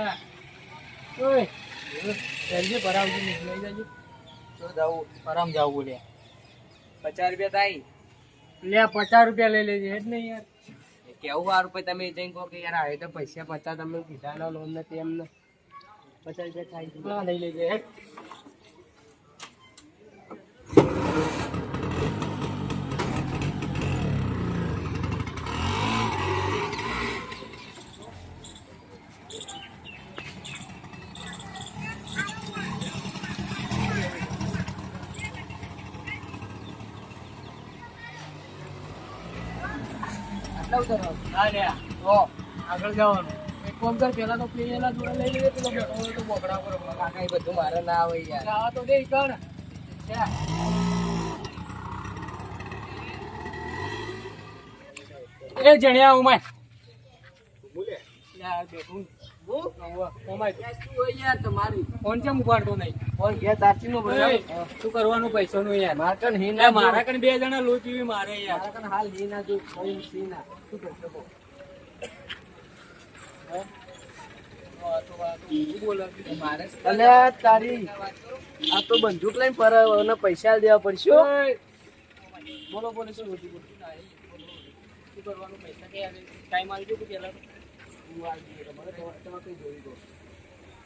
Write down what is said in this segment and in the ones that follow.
ઓ ઓય. ભરાવજી નીકળી જાજો. તો જાવું આરામ જાવ બોલ્યા પચાસ રૂપિયા થાય. લે પચાસ રૂપિયા લઈ લેજે હેડ ને યાર. કેવું વાર રૂપિયા તમે જઈને કહો કે યાર આવે તો પૈસા પચાસ તમે કીધા લોન નથી એમને પચાસ રૂપિયા થાય. લઈ લેજે હેડ આટલા ઉતરવાનું હા લે તો આગળ જવાનું. એક કામ કર પેલા તો પેલા જોડે લઈ લેજે પેલો તો બોકડા પર કાકા એ બધું મારે ના આવે યાર. આવા તો દે કણ. એ જણ્યા ઉમાય. યાર બેઠું. તારી. આ તો બંદૂક લઈને પર પૈસા દેવા પડશે બોલો બોલો શું કરવાનું? પૈસા ટાઈમ આવી ગયો પેલા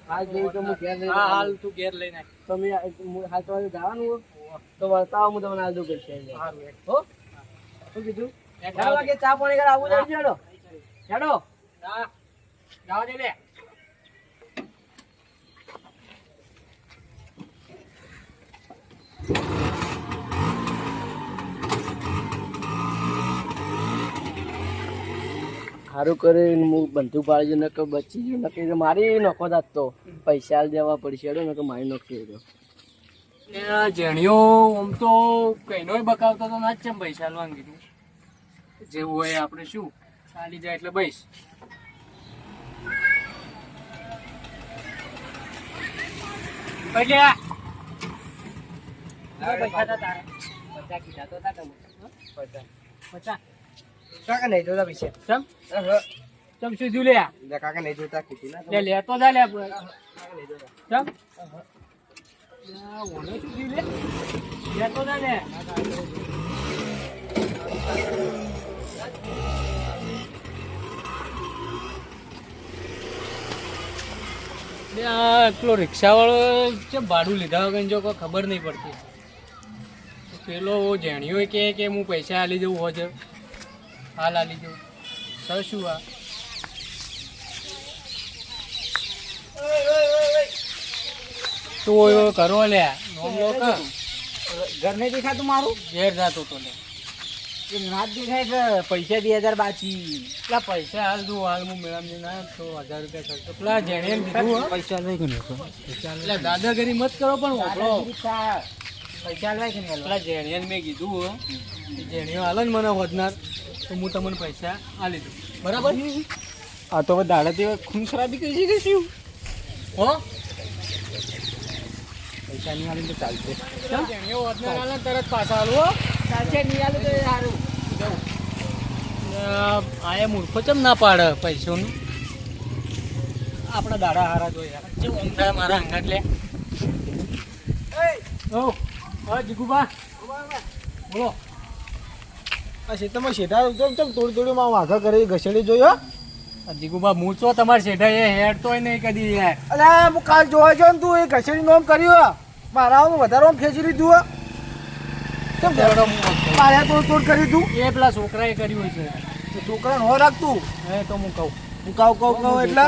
હાલ જઈએ તો હું ઘેર લઈને હા હાલ તું ઘેર લઈને તમે હાલ તમારે જવાનું તો વર્તાવો હું તમને હાલ દઉં પૈસા. હો? શું કીધું? ચાર વાગે ચા પાણી કર આવું જાય હેડો હેડો. હા. જવા દે લે. સારું કરે હું બંધુ પાડી નકર બચી ગયો નકર તો મારી નખો દાત તો. પૈસા દેવા પડશે હેડો કે મારી નખી એ જેણીઓ આમ તો કઈનોય બકાવતો તો ના જ ચમ પૈસા આલવાનું કીધું જેવું હોય આપણે શું ચાલી જાય એટલે બઈશ એટલે આ. આ પૈસા તારા. પચાસ કીધા તો હતા પચાસ. પચાસ. કાકા નહીં જોતા પૈસા ચમ? ચમ શું થયું લે? કાકા નહીં જોતા કીધું ના લે જા લે કાકા નહીં જોતા. ચમ? ઓને શું થયું લે? જા લે. પેલો રિક્ષાવાળો છે ભાડું લીધા વગર જો કોઈ ખબર નહીં પડતી. પેલો જેણ્યો કે કે હું પૈસા આલી જવું હોય હાલ આલી જવું સર આ? તું ઓય કરો લે. નોમ લો કા. ઘર નહીં દેખાતું મારું? ઘેર જાતો તો લે. એ દેખાય કે પૈસા બે હજાર બાકી. પેલા પૈસા હાલ દઉં હાલ હું મેળામાં જઈને આવ્યો તો હજાર રૂપિયા ખર્ચો. પેલા જેણે કીધું. પૈસા લઈ ગયો એટલે દાદાગીરી મત કરો પણ ઓગળો પૈસા લઈ ગયો પેલા જેણીએ મેં કીધું જેણીઓ હાલે ને મને વધનાર તો હું તમને પૈસા આલી દઉં બરાબર? આ તો દાડા તેવા ખૂન ખરાબી કરી છે કે શું? હો? પૈસા નહીં આલી તો ચાલશે. તરત પાછા હાલો ચાલશે નહીં આલું તો સારું આયા મૂર્ખો ચમ ના પાડે પૈસાનું? આપણા દાડા હારા જોઈએ જે ઊંઘા મારા અંગાટ લે. ઓ હા જીગુબા. બોલો. આ શેતામાં શેઠા ચમ ચમ થોડી થોડી માં વાઘા કરી ઘસેડી જોયો જીગુબા હું છો તમારા શેઠા એ હેડ તોય નહીં કદી યાર અલે હું કાલ જોવા જો ને તું એ ઘસેડી નોમ કર્યો મારા વધારે આમ ખેંચી લીધું. કેમ દેવડો હું વાત કરું. મારે તોડ તોડ કરી તું એ પેલા છોકરાએ કર્યું છે. છોકરાને હો રાખતું હે તો હું કહું. હું કહું કહું કહું એટલે.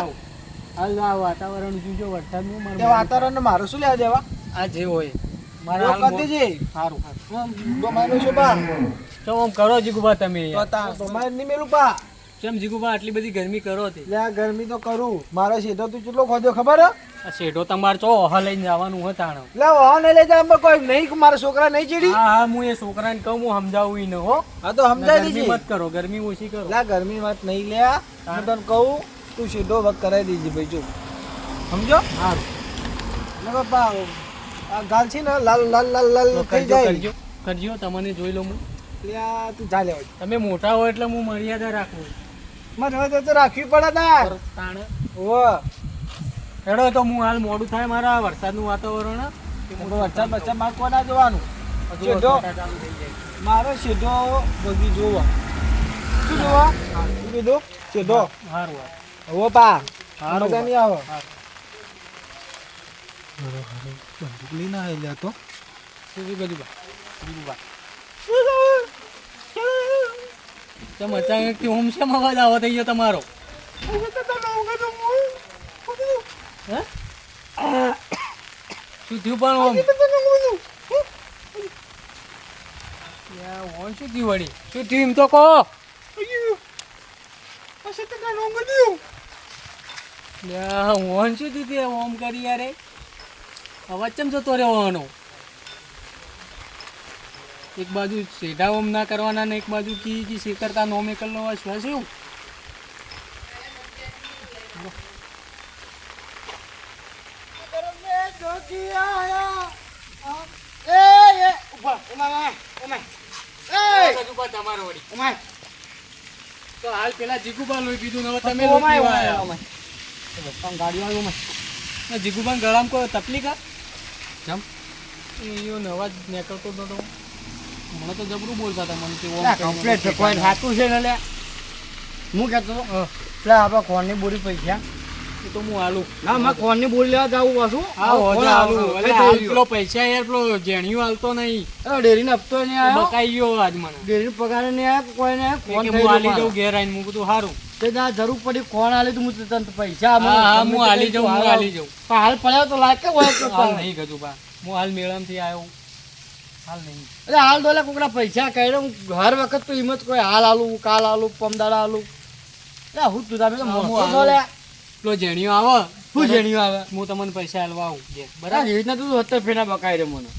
હાલ આ વાતાવરણ જોજો વરસાદનું મારું વાતાવરણ મારે શું લેવા દેવા? આ જે હોય. મારા હાલ કરી દેજે. સારું સારું. તો મારું શું પા તો આમ કરો જીગુબા તમે તો યાર. તા તો મારે નહીં મેલું પા. કેમ જીગુબા આટલી બધી ગરમી કરો હતી લે ગરમી તો કરું. મારો શેઢો તું કેટલો ખોદ્યો ખબર આ શેઢો તમારે ચો ઓહા લઈને જવાનું હોય તાણો. લે ઓહા ને લઈ જા આમાં કોઈ નહીં મારા છોકરા નહીં ચીડી હા હા હું એ છોકરાને કહું હું સમજાવું ઈ ન હો. હા તો ગરમી દીધી મત કરો ગરમી ઓછી કરો. લે ગરમી વાત નહીં લે હું. તને કહું તું સીધો વક કરાવી દીધી ભાઈ જો. સમજો? હા લે બાપા આ ગાલ છે ને લાલ લાલ લાલ લાલ થઈ કરજો જાય. કરજો કરજો તમને જોઈ લઉં હું. લે તું જા લેવા તમે મોટા હો એટલે હું મર્યાદા રાખું. મને તો રાખવી પડે તાર તાણ. ઓ હેડો તો હું હાલ મોડું થાય મારા વરસાદનું વાતાવરણ વરસાદ વરસાદ વચ્ચા બચ્ચા માં કોના જોવાનું સીધો મારો સીધો બગી જોવો. શું જોવો? શું કીધું? સીધો સારું હવે પા. હારો મજા નહીં આવે. બંદૂક લઈને આવેલા તો? શું શું બધું બા? ચમ અચાનકથી ઓમ શેમ અવાજ આવો થઈ ગયો તમારો? શું થયું પણ ઓમ? ઓમ શું થયું વળી? શું થયું એમ તો કહો? ઓમ શું થયું ઓમ કરી યારે અવાજ ચમ જતો રહેવાનો એક બાજુ સીધા ઓમ ના કરવાના ને એક બાજુ કી કી સી કરતા નોમ નો અવાજ શું શું તમારો વળી. તો હાલ પેલા જીગુબા લોહી પીધું હવે તમે પીવા જીગુબાન ગળામાં કોઈ તકલીફ આ? જમ એનો ને અવાજ નીકળતો નતો. મને તો જબરું બોલતા હતા મને કમ્પ્લેટ છે કોઈ સાચું છે ને લે. હું કહેતો હતો, હા, પેલા કોણની બોરી પૈસા. એ તો હું આલું. ના મારે કોણની બોરી લેવા જવું પાછું. હા હોજે કોણ આલું. આવે? અલે કઈ હાલ થઈ પેલો પૈસા યાર પેલો જેણિયું હાલતો નહીં. અરે ડેરીનો હપ્તો નહીં આવ્યો. બકાઈ ગયો આજ મને. ડેરીનો પગાર નહીં આવ્યો કોઈ ને મેં કોણ કે થઈ હાલી ગયું ઘેર આવીને હું કીધું સારું તે ના જરૂર પડી કોણ આલે તો હું તને પૈસા હા હા હું હાલી હું હાલ હાલી. હાલ પડ્યો તો લાગે હોય હાલ. નહીં હું હાલ મેળામથી આવ્યો. હાલ અરે હાલ તો કોકડા પૈસા કાઢ્યો હું હર વખત તો હિંમત કોઈ હાલ આલું કાલ આલું પમદાડા આલું. અરે હું તું તમે તો પેલો જેણિયો આવે. શું જેણીઓ આવે? હું તમને પૈસા હાલવા આવું. બરાબર? એવી રીતના તું સત્તર ફેના બકાઈ રે મને.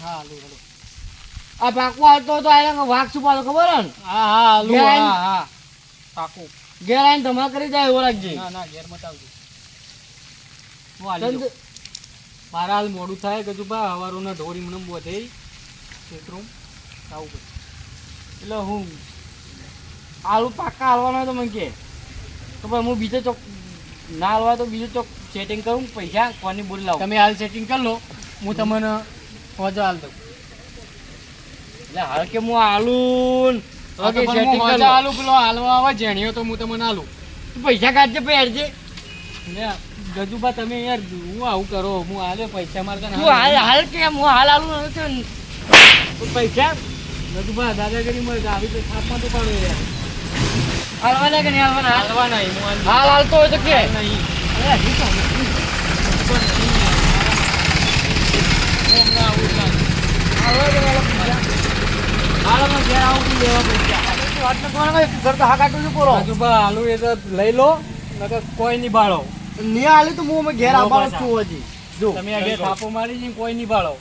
હા હાલું હાલો આ પાકું હાલતો તો આ વાઘ પાડો ખબર ને? હા હા હાલું હા હા. પાકું. ઘેર આવીને ધમા કરી જાય એવો લાગજે ના ના ઘેર મત આવજો. હું હાલી મારા હાલ મોડું થાય કે બા હવારોના ઢોરી મને બોધે ખેતરું આવું પડે એટલે હું આલુ પાકા હાલવાનો હોય તો મને કે. તો ભાઈ હું બીજો ચોક ના હાલવા તો બીજો ચોક સેટિંગ કરું પૈસા કોની બોલી લાવું? તમે હાલ સેટિંગ કરી લો હું તમને હોજો હાલ દઉં. એટલે હાલ કે હું આલુ તો તો. હાલું પેલો હાલવા આવે જેણીઓ તો હું તમને હાલું. પૈસા કાઢજે પછી હેડજે. લે ગજુબા તમે યાર હું આવું કરો? હું હાલે પૈસા મારે તું હાલ. હાલ કેમ હું હાલ હાલું નથી પૈસા? ગજુબા દાદાગીરી મળે આવી તો થાપમાં તો પાડો યાર. હાલવાના કે નહીં હાલવાના હાલવાના હાલ હાલ હાલતો હોય તો કે. નહીં. લઈ લો નકર કોઈ નહીં બાળો. નહીં હાલી તો હું અમે ઘેર આવવાનો છું હજી. જો. તમે આગળ થાપો મારી જઈને કોઈ નહીં ભાળો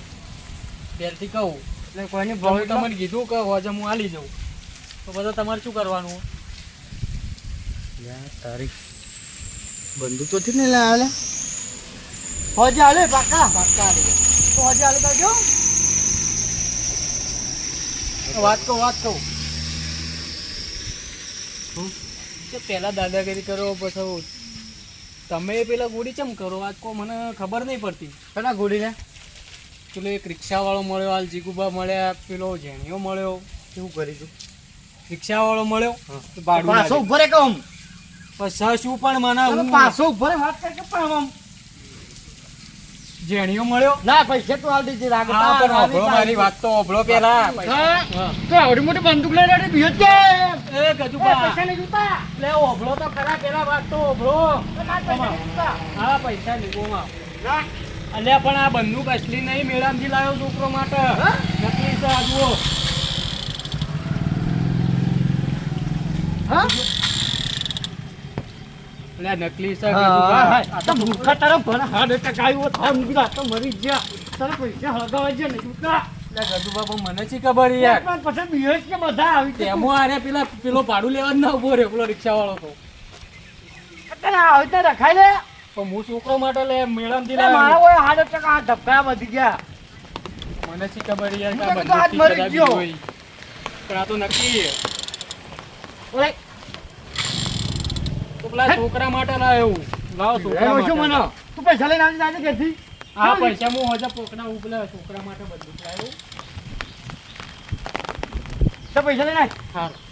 પહેલથી કહું. એટલે કોઈની હું ભાવ તમને કીધું કે હોજે હું હાલી જાઉં. તો બધા તમારે શું કરવાનું? તારી બંદૂક તો થી ને લે હાલે હોજે આલે પાકા પાક્કા આલે તો હોજે આલે તો વાત કહું વાત કહું. પહેલા દાદાગીરી કરો પછી તમે પેલા ગોળી ચમ કરો? આજ કો મને ખબર નહીં પડતી. કના ગોળીને? પેલો એક રિક્ષાવાળો મળ્યો હાલ જીગુબા મળ્યા પેલો જેણીઓ મળ્યો. શું કરી તું? રિક્ષાવાળો મળ્યો? તો પાછો ઉભરે કહું પછી શું પણ મને પાછો ઉભરે વાત કર કે પણ આમ? જેણીઓ મળ્યો? ના પૈસા તો આલ દીધી હા પણ ઓભળો મારી વાત તો ઓભળો પેલા. તો આવડી મોટી બંદૂક લઈને અડે બીજો છે એ ગજુબા. પૈસા નહીં જોતા. લે ઓભળો તો ખરા પેલા વાત તો ઓભળો. પૈસા નહીં હા પૈસા લીધોમાં ના. અલ્યા પણ આ બંદૂક અસલી નહીં મેળામથી લાવ્યો છોકરો માટે. નકલી છે આ જુઓ. હા? નકલી છે. હા, આ તો તો મૂર્ખા તારા ભલા. હાડ ટકા થા મૂકી તો મરી ગયા. તારા પૈસા હળગાવા છે ને જોતા અલ્યા ગજુબા પણ મને શી ખબર યાર? પછી બીજો કે બધા આવી ગયા આરે પેલા પેલો ભાડું લેવા ના ઊભો રહ્યો પેલો રિક્ષાવાળો તો. આવી તો રખાય લે. પણ હું છોકરો માટે લે મારા હાડ ટકા ધબકા વધી ગયા. મને શી ખબર યાર મરી ગયો. હોય. પણ આ તો નક્કી ઓલે પેલા છોકરા માટે લાવ્યો લાવ છોકરા શું મને? તું પૈસા લઈને આવી જાય ઘેરથી. આ પૈસા હું હજા પોકના ઉપલા છોકરા માટે બધું લાવ્યો. તો પૈસા લઈને આવ. સારું